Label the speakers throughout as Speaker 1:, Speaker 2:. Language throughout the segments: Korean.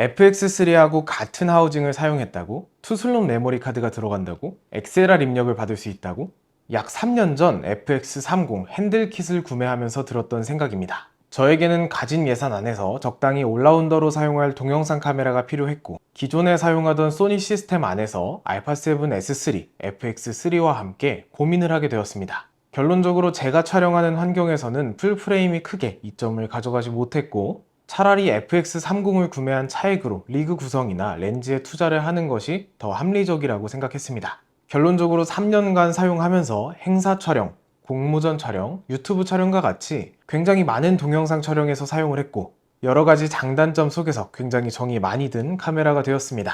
Speaker 1: FX3하고 같은 하우징을 사용했다고? 투슬롯 메모리 카드가 들어간다고? XLR 입력을 받을 수 있다고? 약 3년 전 FX30 핸들킷을 구매하면서 들었던 생각입니다. 저에게는 가진 예산 안에서 적당히 올라운더로 사용할 동영상 카메라가 필요했고 기존에 사용하던 소니 시스템 안에서 알파7 S3, FX3와 함께 고민을 하게 되었습니다. 결론적으로 제가 촬영하는 환경에서는 풀프레임이 크게 이점을 가져가지 못했고 차라리 FX30을 구매한 차액으로 리그 구성이나 렌즈에 투자를 하는 것이 더 합리적이라고 생각했습니다. 결론적으로 3년간 사용하면서 행사 촬영, 공모전 촬영, 유튜브 촬영과 같이 굉장히 많은 동영상 촬영에서 사용을 했고 여러 가지 장단점 속에서 굉장히 정이 많이 든 카메라가 되었습니다.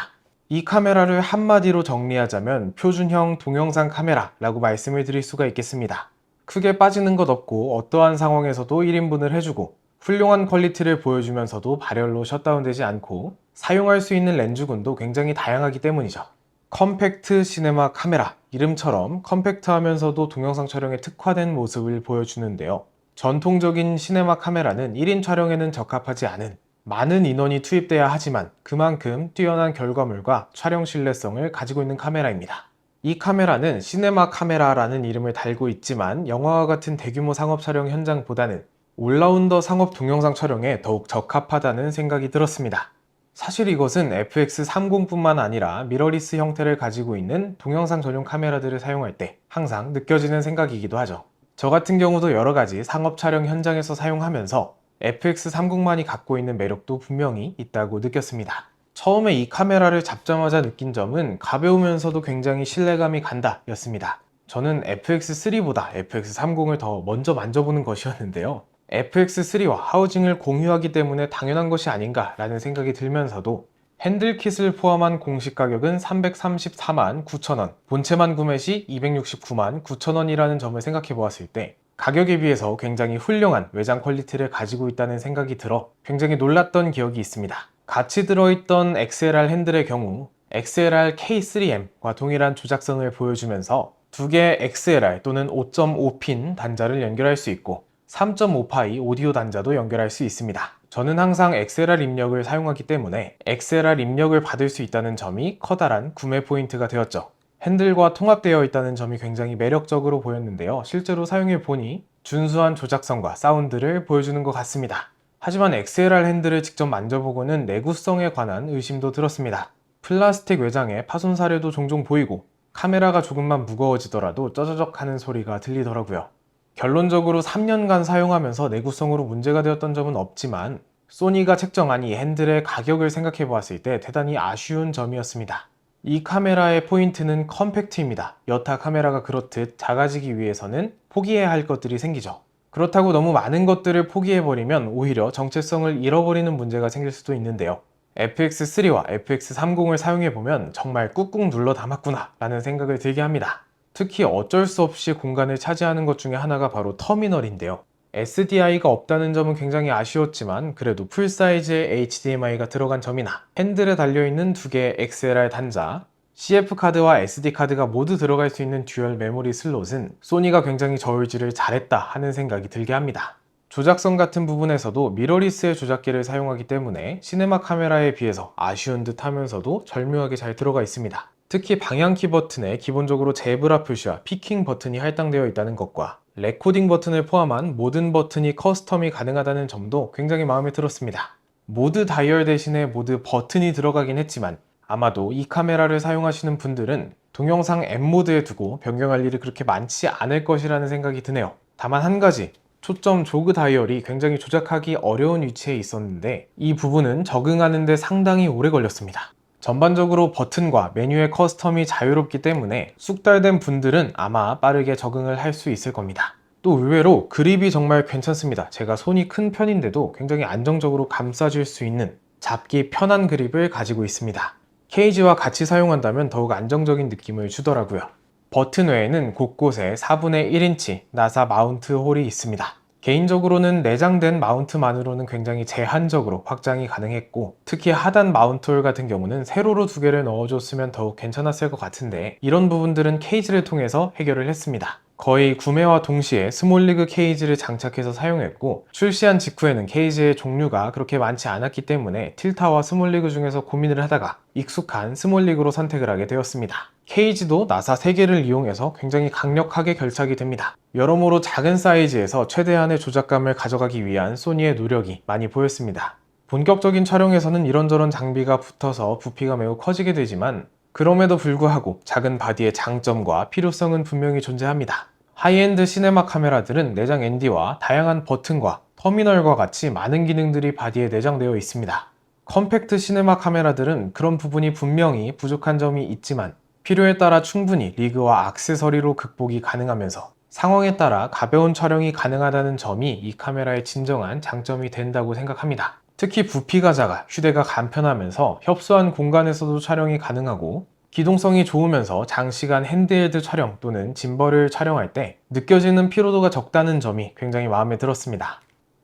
Speaker 1: 이 카메라를 한마디로 정리하자면 표준형 동영상 카메라라고 말씀을 드릴 수가 있겠습니다. 크게 빠지는 것 없고 어떠한 상황에서도 1인분을 해주고 훌륭한 퀄리티를 보여주면서도 발열로 셧다운되지 않고 사용할 수 있는 렌즈군도 굉장히 다양하기 때문이죠. 컴팩트 시네마 카메라 이름처럼 컴팩트하면서도 동영상 촬영에 특화된 모습을 보여주는데요. 전통적인 시네마 카메라는 1인 촬영에는 적합하지 않은 많은 인원이 투입돼야 하지만 그만큼 뛰어난 결과물과 촬영 신뢰성을 가지고 있는 카메라입니다. 이 카메라는 시네마 카메라라는 이름을 달고 있지만 영화와 같은 대규모 상업 촬영 현장보다는 올라운더 상업 동영상 촬영에 더욱 적합하다는 생각이 들었습니다. 사실 이것은 FX30뿐만 아니라 미러리스 형태를 가지고 있는 동영상 전용 카메라들을 사용할 때 항상 느껴지는 생각이기도 하죠. 저 같은 경우도 여러 가지 상업 촬영 현장에서 사용하면서 FX30만이 갖고 있는 매력도 분명히 있다고 느꼈습니다. 처음에 이 카메라를 잡자마자 느낀 점은 가벼우면서도 굉장히 신뢰감이 간다 였습니다. 저는 FX3보다 FX30을 더 먼저 만져보는 것이었는데요. FX3와 하우징을 공유하기 때문에 당연한 것이 아닌가라는 생각이 들면서도 핸들킷을 포함한 공식 가격은 334만 9천원, 본체만 구매 시 269만 9천원이라는 점을 생각해 보았을 때 가격에 비해서 굉장히 훌륭한 외장 퀄리티를 가지고 있다는 생각이 들어 굉장히 놀랐던 기억이 있습니다. 같이 들어있던 XLR 핸들의 경우 XLR K3M과 동일한 조작성을 보여주면서 두 개의 XLR 또는 5.5핀 단자를 연결할 수 있고 3.5파이 오디오 단자도 연결할 수 있습니다. 저는 항상 XLR 입력을 사용하기 때문에 XLR 입력을 받을 수 있다는 점이 커다란 구매 포인트가 되었죠. 핸들과 통합되어 있다는 점이 굉장히 매력적으로 보였는데요. 실제로 사용해 보니 준수한 조작성과 사운드를 보여주는 것 같습니다. 하지만 XLR 핸들을 직접 만져보고는 내구성에 관한 의심도 들었습니다. 플라스틱 외장에 파손 사례도 종종 보이고 카메라가 조금만 무거워지더라도 쩌저적 하는 소리가 들리더라고요. 결론적으로 3년간 사용하면서 내구성으로 문제가 되었던 점은 없지만 소니가 책정한 이 핸들의 가격을 생각해 보았을 때 대단히 아쉬운 점이었습니다. 이 카메라의 포인트는 컴팩트입니다. 여타 카메라가 그렇듯 작아지기 위해서는 포기해야 할 것들이 생기죠. 그렇다고 너무 많은 것들을 포기해버리면 오히려 정체성을 잃어버리는 문제가 생길 수도 있는데요. FX3와 FX30을 사용해보면 정말 꾹꾹 눌러 담았구나 라는 생각을 들게 합니다. 특히 어쩔 수 없이 공간을 차지하는 것 중에 하나가 바로 터미널인데요. SDI가 없다는 점은 굉장히 아쉬웠지만 그래도 풀사이즈의 HDMI가 들어간 점이나 핸들에 달려있는 두 개의 XLR 단자, CF카드와 SD카드가 모두 들어갈 수 있는 듀얼 메모리 슬롯은 소니가 굉장히 저울질을 잘했다 하는 생각이 들게 합니다. 조작성 같은 부분에서도 미러리스의 조작기를 사용하기 때문에 시네마 카메라에 비해서 아쉬운 듯 하면서도 절묘하게 잘 들어가 있습니다. 특히 방향키 버튼에 기본적으로 제브라 표시와 피킹 버튼이 할당되어 있다는 것과 레코딩 버튼을 포함한 모든 버튼이 커스텀이 가능하다는 점도 굉장히 마음에 들었습니다. 모드 다이얼 대신에 모드 버튼이 들어가긴 했지만 아마도 이 카메라를 사용하시는 분들은 동영상 M모드에 두고 변경할 일이 그렇게 많지 않을 것이라는 생각이 드네요. 다만 한 가지 초점 조그 다이얼이 굉장히 조작하기 어려운 위치에 있었는데 이 부분은 적응하는데 상당히 오래 걸렸습니다. 전반적으로 버튼과 메뉴의 커스텀이 자유롭기 때문에 숙달된 분들은 아마 빠르게 적응을 할 수 있을 겁니다. 또 의외로 그립이 정말 괜찮습니다. 제가 손이 큰 편인데도 굉장히 안정적으로 감싸줄 수 있는 잡기 편한 그립을 가지고 있습니다. 케이지와 같이 사용한다면 더욱 안정적인 느낌을 주더라고요. 버튼 외에는 곳곳에 4분의 1인치 나사 마운트 홀이 있습니다. 개인적으로는 내장된 마운트만으로는 굉장히 제한적으로 확장이 가능했고 특히 하단 마운트 홀 같은 경우는 세로로 두 개를 넣어줬으면 더욱 괜찮았을 것 같은데 이런 부분들은 케이지를 통해서 해결을 했습니다. 거의 구매와 동시에 스몰리그 케이지를 장착해서 사용했고 출시한 직후에는 케이지의 종류가 그렇게 많지 않았기 때문에 틸타와 스몰리그 중에서 고민을 하다가 익숙한 스몰리그로 선택을 하게 되었습니다. 케이지도 나사 3개를 이용해서 굉장히 강력하게 결착이 됩니다. 여러모로 작은 사이즈에서 최대한의 조작감을 가져가기 위한 소니의 노력이 많이 보였습니다. 본격적인 촬영에서는 이런저런 장비가 붙어서 부피가 매우 커지게 되지만 그럼에도 불구하고 작은 바디의 장점과 필요성은 분명히 존재합니다. 하이엔드 시네마 카메라들은 내장 ND와 다양한 버튼과 터미널과 같이 많은 기능들이 바디에 내장되어 있습니다. 컴팩트 시네마 카메라들은 그런 부분이 분명히 부족한 점이 있지만 필요에 따라 충분히 리그와 악세서리로 극복이 가능하면서 상황에 따라 가벼운 촬영이 가능하다는 점이 이 카메라의 진정한 장점이 된다고 생각합니다. 특히 부피가 작아 휴대가 간편하면서 협소한 공간에서도 촬영이 가능하고 기동성이 좋으면서 장시간 핸드헬드 촬영 또는 짐벌을 촬영할 때 느껴지는 피로도가 적다는 점이 굉장히 마음에 들었습니다.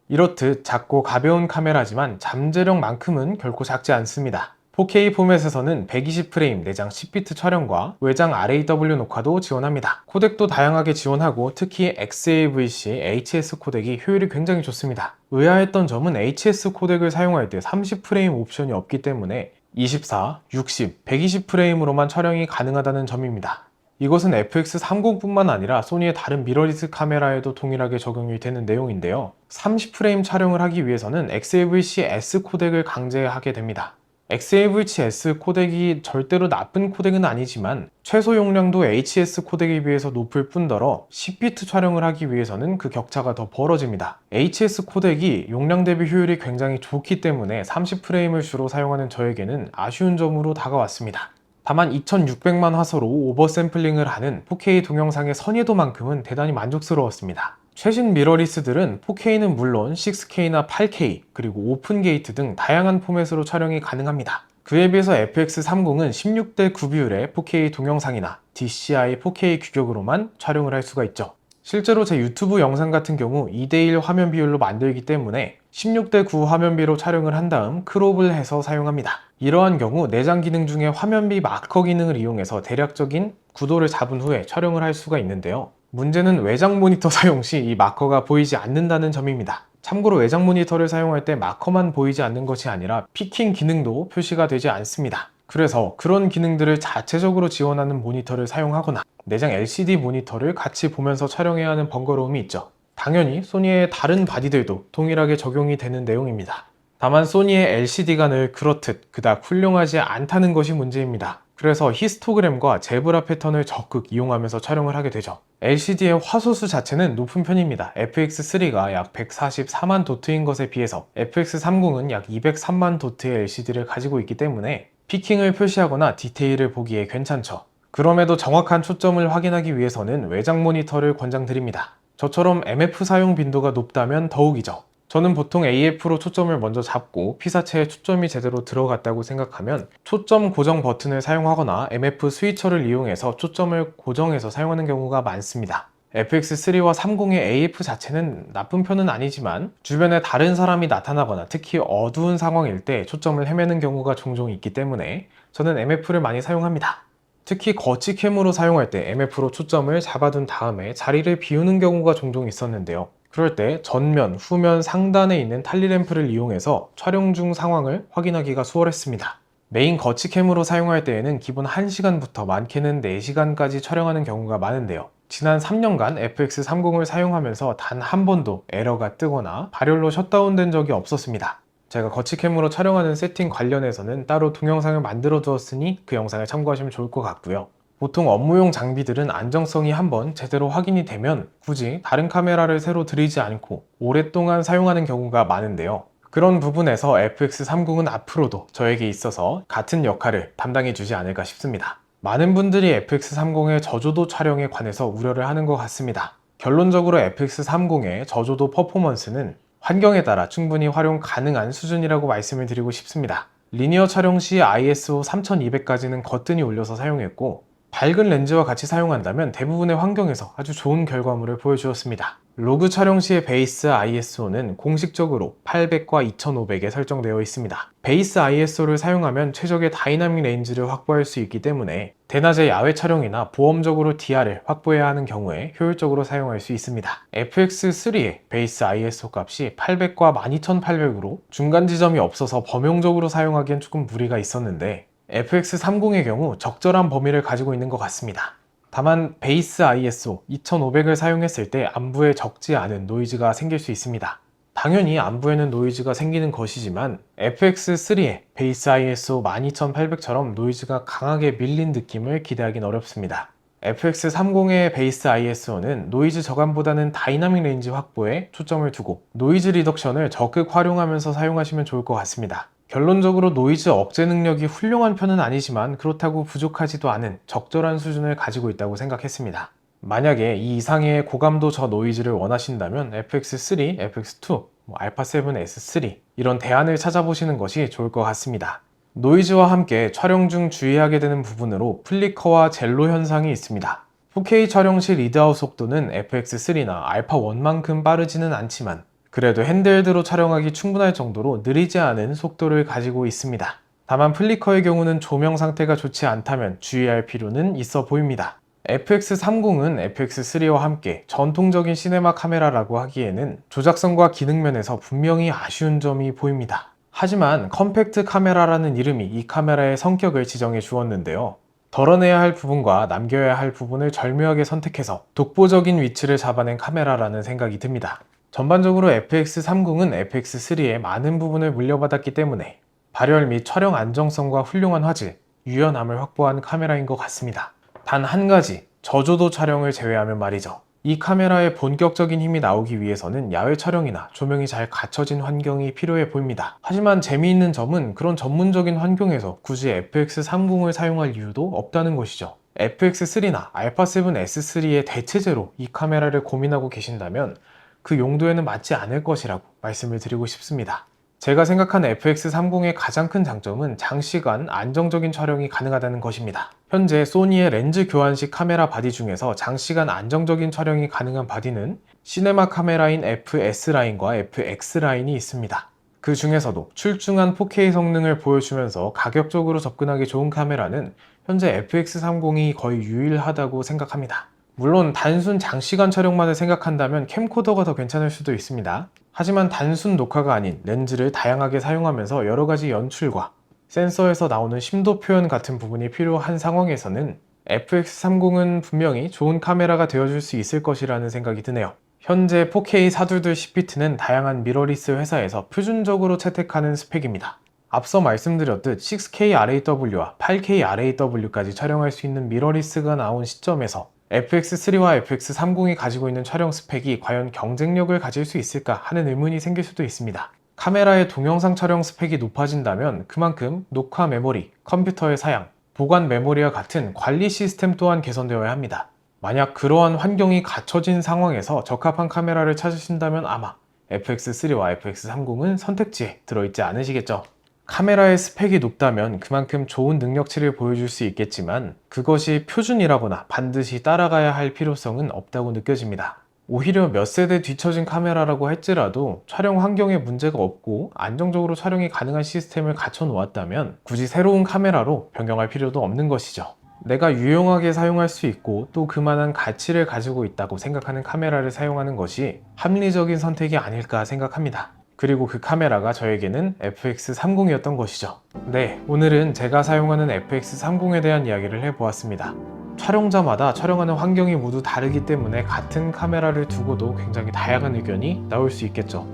Speaker 1: 이렇듯 작고 가벼운 카메라지만 잠재력만큼은 결코 작지 않습니다. 4K 포맷에서는 120프레임 내장 10비트 촬영과 외장 RAW 녹화도 지원합니다. 코덱도 다양하게 지원하고 특히 XAVC HS 코덱이 효율이 굉장히 좋습니다. 의아했던 점은 HS 코덱을 사용할 때 30프레임 옵션이 없기 때문에 24, 60, 120프레임으로만 촬영이 가능하다는 점입니다. 이것은 FX30뿐만 아니라 소니의 다른 미러리스 카메라에도 동일하게 적용이 되는 내용인데요. 30프레임 촬영을 하기 위해서는 XAVC S 코덱을 강제하게 됩니다. XAVC-S 코덱이 절대로 나쁜 코덱은 아니지만 최소 용량도 HS 코덱에 비해서 높을 뿐더러 10비트 촬영을 하기 위해서는 그 격차가 더 벌어집니다. HS 코덱이 용량 대비 효율이 굉장히 좋기 때문에 30프레임을 주로 사용하는 저에게는 아쉬운 점으로 다가왔습니다. 다만 2600만 화소로 오버샘플링을 하는 4K 동영상의 선의도만큼은 대단히 만족스러웠습니다. 최신 미러리스들은 4K는 물론 6K나 8K 그리고 오픈 게이트 등 다양한 포맷으로 촬영이 가능합니다. 그에 비해서 FX30은 16대 9 비율의 4K 동영상이나 DCI 4K 규격으로만 촬영을 할 수가 있죠. 실제로 제 유튜브 영상 같은 경우 2대1 화면 비율로 만들기 때문에 16대 9 화면비로 촬영을 한 다음 크롭을 해서 사용합니다. 이러한 경우 내장 기능 중에 화면비 마커 기능을 이용해서 대략적인 구도를 잡은 후에 촬영을 할 수가 있는데요. 문제는 외장 모니터 사용 시 이 마커가 보이지 않는다는 점입니다. 참고로 외장 모니터를 사용할 때 마커만 보이지 않는 것이 아니라 피킹 기능도 표시가 되지 않습니다. 그래서 그런 기능들을 자체적으로 지원하는 모니터를 사용하거나 내장 LCD 모니터를 같이 보면서 촬영해야 하는 번거로움이 있죠. 당연히 소니의 다른 바디들도 동일하게 적용이 되는 내용입니다. 다만 소니의 LCD가 늘 그렇듯 그닥 훌륭하지 않다는 것이 문제입니다. 그래서 히스토그램과 제브라 패턴을 적극 이용하면서 촬영을 하게 되죠. LCD의 화소수 자체는 높은 편입니다. FX3가 약 144만 도트인 것에 비해서 FX30은 약 203만 도트의 LCD를 가지고 있기 때문에 피킹을 표시하거나 디테일을 보기에 괜찮죠. 그럼에도 정확한 초점을 확인하기 위해서는 외장 모니터를 권장드립니다. 저처럼 MF 사용 빈도가 높다면 더욱이죠. 저는 보통 AF로 초점을 먼저 잡고 피사체에 초점이 제대로 들어갔다고 생각하면 초점 고정 버튼을 사용하거나 MF 스위처를 이용해서 초점을 고정해서 사용하는 경우가 많습니다. FX3와 30의 AF 자체는 나쁜 편은 아니지만 주변에 다른 사람이 나타나거나 특히 어두운 상황일 때 초점을 헤매는 경우가 종종 있기 때문에 저는 MF를 많이 사용합니다. 특히 거치캠으로 사용할 때 MF로 초점을 잡아둔 다음에 자리를 비우는 경우가 종종 있었는데요. 그럴 때 전면, 후면 상단에 있는 탈리램프를 이용해서 촬영 중 상황을 확인하기가 수월했습니다. 메인 거치캠으로 사용할 때에는 기본 1시간부터 많게는 4시간까지 촬영하는 경우가 많은데요. 지난 3년간 FX30을 사용하면서 단 한 번도 에러가 뜨거나 발열로 셧다운된 적이 없었습니다. 제가 거치캠으로 촬영하는 세팅 관련해서는 따로 동영상을 만들어 두었으니 그 영상을 참고하시면 좋을 것 같고요. 보통 업무용 장비들은 안정성이 한번 제대로 확인이 되면 굳이 다른 카메라를 새로 들이지 않고 오랫동안 사용하는 경우가 많은데요. 그런 부분에서 FX30은 앞으로도 저에게 있어서 같은 역할을 담당해 주지 않을까 싶습니다. 많은 분들이 FX30의 저조도 촬영에 관해서 우려를 하는 것 같습니다. 결론적으로 FX30의 저조도 퍼포먼스는 환경에 따라 충분히 활용 가능한 수준이라고 말씀을 드리고 싶습니다. 리니어 촬영 시 ISO 3200까지는 거뜬히 올려서 사용했고 밝은 렌즈와 같이 사용한다면 대부분의 환경에서 아주 좋은 결과물을 보여주었습니다. 로그 촬영 시의 베이스 ISO는 공식적으로 800과 2500에 설정되어 있습니다. 베이스 ISO를 사용하면 최적의 다이나믹 렌즈를 확보할 수 있기 때문에 대낮의 야외 촬영이나 보험적으로 DR을 확보해야 하는 경우에 효율적으로 사용할 수 있습니다. FX3의 베이스 ISO 값이 800과 12800으로 중간 지점이 없어서 범용적으로 사용하기엔 조금 무리가 있었는데 FX30의 경우 적절한 범위를 가지고 있는 것 같습니다. 다만 베이스 ISO 2500을 사용했을 때 안부에 적지 않은 노이즈가 생길 수 있습니다. 당연히 안부에는 노이즈가 생기는 것이지만 FX3의 베이스 ISO 12800처럼 노이즈가 강하게 밀린 느낌을 기대하기는 어렵습니다. FX30의 베이스 ISO는 노이즈 저감보다는 다이나믹 레인지 확보에 초점을 두고 노이즈 리덕션을 적극 활용하면서 사용하시면 좋을 것 같습니다. 결론적으로 노이즈 억제 능력이 훌륭한 편은 아니지만 그렇다고 부족하지도 않은 적절한 수준을 가지고 있다고 생각했습니다. 만약에 이 이상의 고감도 저 노이즈를 원하신다면 FX3, FX2, 뭐 알파7 S3 이런 대안을 찾아보시는 것이 좋을 것 같습니다. 노이즈와 함께 촬영 중 주의하게 되는 부분으로 플리커와 젤로 현상이 있습니다. 4K 촬영 시 리드아웃 속도는 FX3나 알파1만큼 빠르지는 않지만 그래도 핸드헬드로 촬영하기 충분할 정도로 느리지 않은 속도를 가지고 있습니다. 다만 플리커의 경우는 조명 상태가 좋지 않다면 주의할 필요는 있어 보입니다. FX30은 FX3와 함께 전통적인 시네마 카메라라고 하기에는 조작성과 기능 면에서 분명히 아쉬운 점이 보입니다. 하지만 컴팩트 카메라라는 이름이 이 카메라의 성격을 지정해 주었는데요. 덜어내야 할 부분과 남겨야 할 부분을 절묘하게 선택해서 독보적인 위치를 잡아낸 카메라라는 생각이 듭니다. 전반적으로 FX30은 FX3의 많은 부분을 물려받았기 때문에 발열 및 촬영 안정성과 훌륭한 화질, 유연함을 확보한 카메라인 것 같습니다. 단 한 가지, 저조도 촬영을 제외하면 말이죠. 이 카메라의 본격적인 힘이 나오기 위해서는 야외 촬영이나 조명이 잘 갖춰진 환경이 필요해 보입니다. 하지만 재미있는 점은 그런 전문적인 환경에서 굳이 FX30을 사용할 이유도 없다는 것이죠. FX3나 알파7 S3의 대체제로 이 카메라를 고민하고 계신다면 그 용도에는 맞지 않을 것이라고 말씀을 드리고 싶습니다. 제가 생각하는 FX30의 가장 큰 장점은 장시간 안정적인 촬영이 가능하다는 것입니다. 현재 소니의 렌즈 교환식 카메라 바디 중에서 장시간 안정적인 촬영이 가능한 바디는 시네마 카메라인 FS 라인과 FX 라인이 있습니다. 그 중에서도 출중한 4K 성능을 보여주면서 가격적으로 접근하기 좋은 카메라는 현재 FX30이 거의 유일하다고 생각합니다. 물론 단순 장시간 촬영만을 생각한다면 캠코더가 더 괜찮을 수도 있습니다. 하지만 단순 녹화가 아닌 렌즈를 다양하게 사용하면서 여러 가지 연출과 센서에서 나오는 심도 표현 같은 부분이 필요한 상황에서는 FX30은 분명히 좋은 카메라가 되어줄 수 있을 것이라는 생각이 드네요. 현재 4K 사두들 10피트는 다양한 미러리스 회사에서 표준적으로 채택하는 스펙입니다. 앞서 말씀드렸듯 6K RAW와 8K RAW까지 촬영할 수 있는 미러리스가 나온 시점에서 FX3와 FX30이 가지고 있는 촬영 스펙이 과연 경쟁력을 가질 수 있을까 하는 의문이 생길 수도 있습니다. 카메라의 동영상 촬영 스펙이 높아진다면 그만큼 녹화 메모리, 컴퓨터의 사양, 보관 메모리와 같은 관리 시스템 또한 개선되어야 합니다. 만약 그러한 환경이 갖춰진 상황에서 적합한 카메라를 찾으신다면 아마 FX3와 FX30은 선택지에 들어있지 않으시겠죠. 카메라의 스펙이 높다면 그만큼 좋은 능력치를 보여줄 수 있겠지만 그것이 표준이라거나 반드시 따라가야 할 필요성은 없다고 느껴집니다. 오히려 몇 세대 뒤처진 카메라라고 할지라도 촬영 환경에 문제가 없고 안정적으로 촬영이 가능한 시스템을 갖춰 놓았다면 굳이 새로운 카메라로 변경할 필요도 없는 것이죠. 내가 유용하게 사용할 수 있고 또 그만한 가치를 가지고 있다고 생각하는 카메라를 사용하는 것이 합리적인 선택이 아닐까 생각합니다. 그리고 그 카메라가 저에게는 FX30이었던 것이죠. 네, 오늘은 제가 사용하는 FX30에 대한 이야기를 해보았습니다. 촬영자마다 촬영하는 환경이 모두 다르기 때문에 같은 카메라를 두고도 굉장히 다양한 의견이 나올 수 있겠죠.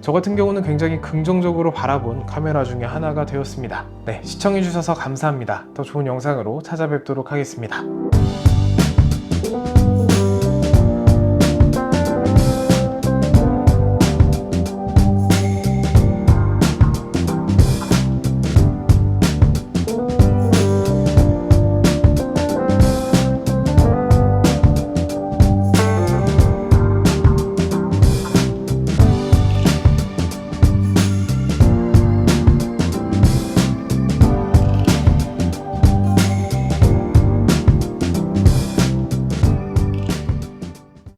Speaker 1: 저 같은 경우는 굉장히 긍정적으로 바라본 카메라 중에 하나가 되었습니다. 네, 시청해주셔서 감사합니다. 더 좋은 영상으로 찾아뵙도록 하겠습니다.